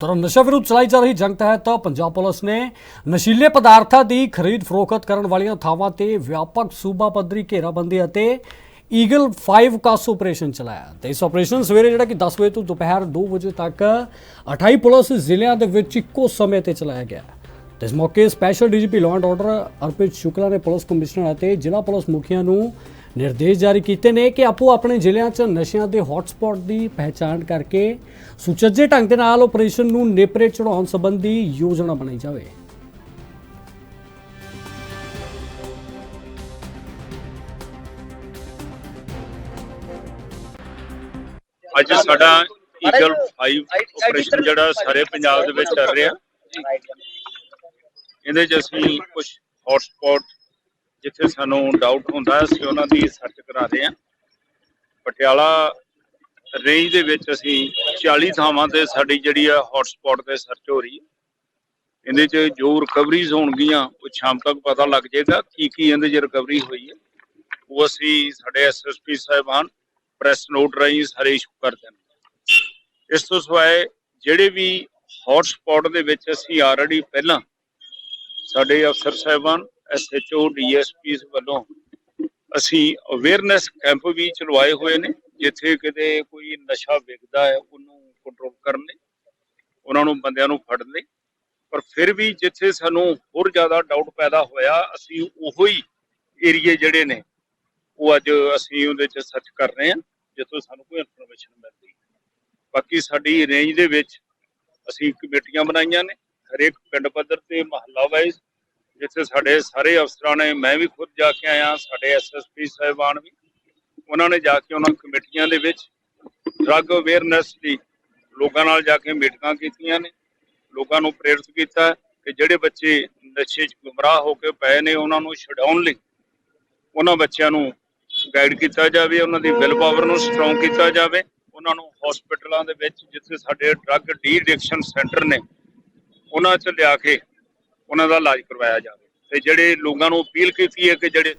ਤਰ ਨਸ਼ਾ ਵਿਰੁੱਧ ਚਲਾਈ ਜਾ ਰਹੀ ਜੰਗ ਤਹਿਤ ਪੰਜਾਬ ਪੁਲਿਸ ਨੇ ਨਸ਼ੀਲੇ ਪਦਾਰਥਾਂ ਦੀ ਖਰੀਦ ਫਰੋਖਤ ਕਰਨ ਵਾਲੀਆਂ ਥਾਵਾਂ ਤੇ ਵਿਆਪਕ ਸੂਬਾ ਪੱਧਰੀ ਘੇਰਾਬੰਦੀ ਅਤੇ ਈਗਲ 5 ਕਾਸ ਆਪਰੇਸ਼ਨ ਚਲਾਇਆ। ਤੇ ਇਸ ਆਪਰੇਸ਼ਨ ਸਵੇਰੇ ਜਿਹੜਾ ਕਿ 10 ਵਜੇ ਤੋਂ ਦੁਪਹਿਰ 2 ਵਜੇ ਤੱਕ 28 ਪੁਲਿਸ ਜ਼ਿਲ੍ਹਿਆਂ ਦੇ ਵਿੱਚ ਇੱਕੋ ਸਮੇਂ ਤੇ ਚਲਾਇਆ ਗਿਆ। ਤੇ ਇਸ ਮੌਕੇ special DGP law and order Arpit Shukla ਨੇ ਪੁਲਿਸ ਕਮਿਸ਼ਨਰ ਅਤੇ ਜ਼ਿਲ੍ਹਾ ਪੁਲਿਸ ਮੁਖੀਆਂ ਨੂੰ ਨਿਰਦੇਸ਼ ਜਾਰੀ ਕੀਤੇ ਨੇ ਕਿ ਆਪੋ ਆਪਣੇ ਜ਼ਿਲ੍ਹਿਆਂ 'ਚ ਨਸ਼ਿਆਂ ਦੇ ਹੌਟਸਪੌਟ ਦੀ ਪਹਿਚਾਣ ਕਰਕੇ ਸੁਚੱਜੇ ਢੰਗ ਦੇ ਨਾਲ ਆਪਰੇਸ਼ਨ ਨੂੰ ਨੇਪਰੇ ਚੜਾਉਣ ਸੰਬੰਧੀ ਯੋਜਨਾ ਬਣਾਈ ਜਾਵੇ। ਅੱਜ ਸਾਡਾ ਈਗਲ 5 ਆਪਰੇਸ਼ਨ ਜਿਹੜਾ ਸਾਰੇ ਪੰਜਾਬ ਦੇ ਵਿੱਚ ਚੱਲ ਰਿਹਾ। ਇਹਦੇ 'ਚ ਅਸੀਂ ਕੁਝ ਹੌਟਸਪੌਟ ਜਿੱਥੇ ਸਾਨੂੰ ਡਾਊਟ ਹੁੰਦਾ, ਅਸੀਂ ਉਹਨਾਂ ਦੀ ਸਰਚ ਕਰਾ ਰਹੇ ਹਾਂ। ਪਟਿਆਲਾ ਰੇਂਜ ਦੇ ਵਿੱਚ ਅਸੀਂ 40 ਥਾਵਾਂ ਤੇ ਸਾਡੀ ਜਿਹੜੀ ਆ ਹੌਟਸਪੌਟ ਤੇ ਸਰਚ ਹੋ ਰਹੀ ਹੈ। ਇਹਦੇ 'ਚ ਜੋ ਰਿਕਵਰੀਜ਼ ਹੋਣਗੀਆਂ, ਉਹ ਸ਼ਾਮ ਤੱਕ ਪਤਾ ਲੱਗ ਜਾਏਗਾ ਕੀ ਕੀ ਇਹਦੇ 'ਚ ਰਿਕਵਰੀ ਹੋਈ ਹੈ। ਉਹ ਅਸੀਂ ਸਾਡੇ ਐਸਐਸਪੀ ਸਾਹਿਬਾਨ ਪ੍ਰੈਸ ਨੋਟ ਰਾਹੀਂ ਸਾਰੇ ਇਸ਼ੂ ਕਰ ਦੇਣਗੇ। ਇਸ ਤੋਂ ਸਿਵਾਏ ਜਿਹੜੇ ਵੀ ਹੌਟ ਦੇ ਵਿੱਚ ਅਸੀਂ ਆਲਰੇਡੀ ਪਹਿਲਾਂ ਸਾਡੇ ਅਫਸਰ ਸਾਹਿਬਾਨ ਐਸਐਚਓ ਡੀਐਸਪੀਸ ਵੱਲੋਂ ਅਸੀਂ ਅਵੇਅਰਨੈਸ ਕੈਂਪ ਵੀ ਚਲਵਾਏ ਹੋਏ ਨੇ, ਜਿੱਥੇ ਕਿਤੇ ਕੋਈ ਨਸ਼ਾ ਵਿਕਦਾ ਹੈ, ਉਹਨੂੰ ਕੰਟਰੋਲ ਕਰਨ ਲਈ, ਉਹਨਾਂ ਨੂੰ ਬੰਦਿਆਂ ਨੂੰ ਫੜਨ ਲਈ। ਪਰ ਫਿਰ ਵੀ ਜਿੱਥੇ ਸਾਨੂੰ ਹੋਰ ਜ਼ਿਆਦਾ ਡਾਊਟ ਪੈਦਾ ਹੋਇਆ, ਅਸੀਂ ਉਹੋ ਹੀ ਏਰੀਏ ਜਿਹੜੇ ਨੇ, ਉਹ ਅੱਜ ਅਸੀਂ ਉਹਦੇ ਚ ਸਰਚ ਕਰ ਰਹੇ ਹਾਂ, ਜਿੱਥੋਂ ਸਾਨੂੰ ਕੋਈ ਇਨਫੋਰਮੇਸ਼ਨ ਮਿਲਦੀ। ਬਾਕੀ ਸਾਡੀ ਰੇਂਜ ਦੇ ਵਿੱਚ ਅਸੀਂ ਕਮੇਟੀਆਂ ਬਣਾਈਆਂ ਨੇ, ਹਰੇਕ ਪਿੰਡ ਪੱਧਰ ਤੇ, ਮਹੱਲਾ ਵਾਈਜ਼ ਜਿੱਥੇ ਸਾਡੇ ਸਾਰੇ ਅਫਸਰਾਂ ਨੇ, ਮੈਂ ਵੀ ਖੁਦ ਜਾ ਕੇ ਆਇਆ, ਸਾਡੇ ਐਸਐਸਪੀ ਸਾਹਿਬਾਨ ਵੀ, ਉਹਨਾਂ ਨੇ ਜਾ ਕੇ ਉਹਨਾਂ ਕਮੇਟੀਆਂ ਦੇ ਵਿੱਚ ਡਰੱਗ ਅਵੇਅਰਨੈਸ ਦੀ ਲੋਕਾਂ ਨਾਲ ਜਾ ਕੇ ਮੀਟਿੰਗਾਂ ਕੀਤੀਆਂ ਨੇ, ਲੋਕਾਂ ਨੂੰ ਪ੍ਰੇਰਿਤ ਕੀਤਾ ਕਿ ਜਿਹੜੇ ਬੱਚੇ ਨਸ਼ੇ 'ਚ ਗੁੰਮਰਾਹ ਹੋ ਕੇ ਪਏ ਨੇ, ਉਹਨਾਂ ਨੂੰ ਛਡਾਉਣ ਲਈ ਉਹਨਾਂ ਬੱਚਿਆਂ ਨੂੰ ਗਾਈਡ ਕੀਤਾ ਜਾਵੇ, ਉਹਨਾਂ ਦੀ ਵਿਲ ਪਾਵਰ ਨੂੰ ਸਟਰੋਂਗ ਕੀਤਾ ਜਾਵੇ, ਉਹਨਾਂ ਨੂੰ ਹਸਪੀਟਲਾਂ ਦੇ ਵਿੱਚ ਜਿੱਥੇ ਸਾਡੇ ਡਰੱਗ ਡੀ ਐਡਿਕਸ਼ਨ ਸੈਂਟਰ ਨੇ, ਉਹਨਾਂ 'ਚ ਲਿਆ ਕੇ ਉਹਨਾਂ ਦਾ ਇਲਾਜ ਕਰਵਾਇਆ ਜਾਵੇ ਤੇ ਜਿਹੜੇ ਲੋਕਾਂ ਨੂੰ ਅਪੀਲ ਕੀਤੀ ਹੈ ਕਿ ਜਿਹੜੇ